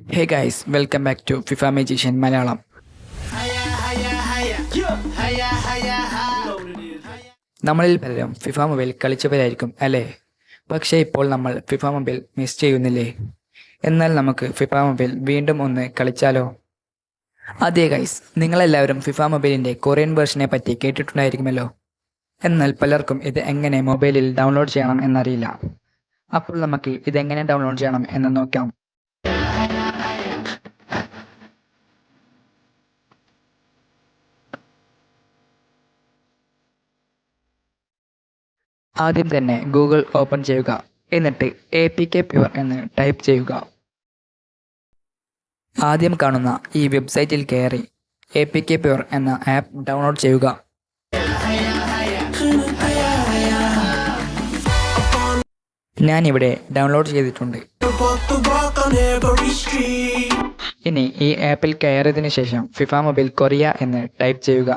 Hey guys welcome back to FIFA magician Malayalam നമ്മളിൽ പലരും FIFA mobile കളിച്ചവരായിരിക്കും അല്ലേ? പക്ഷേ ഇപ്പോൾ നമ്മൾ ഫിഫ മൊബൈൽ മിസ് ചെയ്യുന്നില്ലേ? എന്നാൽ നമുക്ക് ഫിഫ മൊബൈൽ വീണ്ടും ഒന്ന് കളിച്ചാലോ? അതെ ഗൈസ് നിങ്ങളെല്ലാവരും ഫിഫ മൊബൈലിന്റെ കൊറിയൻ വേർഷനെ പറ്റി കേട്ടിട്ടുണ്ടായിരിക്കുമല്ലോ. എന്നാൽ പലർക്കും ഇത് എങ്ങനെ മൊബൈലിൽ ഡൗൺലോഡ് ചെയ്യണം എന്നറിയില്ല. അപ്പോൾ നമുക്ക് ഇതെങ്ങനെ ഡൗൺലോഡ് ചെയ്യണം എന്ന് നോക്കാം. ആദ്യം തന്നെ ഗൂഗിൾ ഓപ്പൺ ചെയ്യുക. എന്നിട്ട് എ പി കെ പ്യുവർ എന്ന് ടൈപ്പ് ചെയ്യുക. ആദ്യം കാണുന്ന ഈ വെബ്സൈറ്റിൽ കയറി എ പി കെ പ്യുവർ എന്ന ആപ്പ് ഡൗൺലോഡ് ചെയ്യുക. ഞാനിവിടെ ഡൗൺലോഡ് ചെയ്തിട്ടുണ്ട്. ഇനി ഈ ആപ്പിൽ കയറിയതിനു ശേഷം ഫിഫ മൊബൈൽ കൊറിയ എന്ന് ടൈപ്പ് ചെയ്യുക.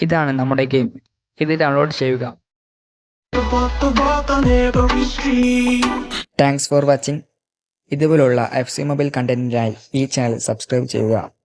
ഇതാണ് നമ്മുടെ ഗെയിം. ഇത് ഡൗൺലോഡ് ചെയ്യുക. താങ്ക്സ് ഫോർ വാച്ചിങ് ഇതുപോലുള്ള എഫ് സി മൊബൈൽ കണ്ടന്റിനായി ഈ ചാനൽ സബ്സ്ക്രൈബ് ചെയ്യുക.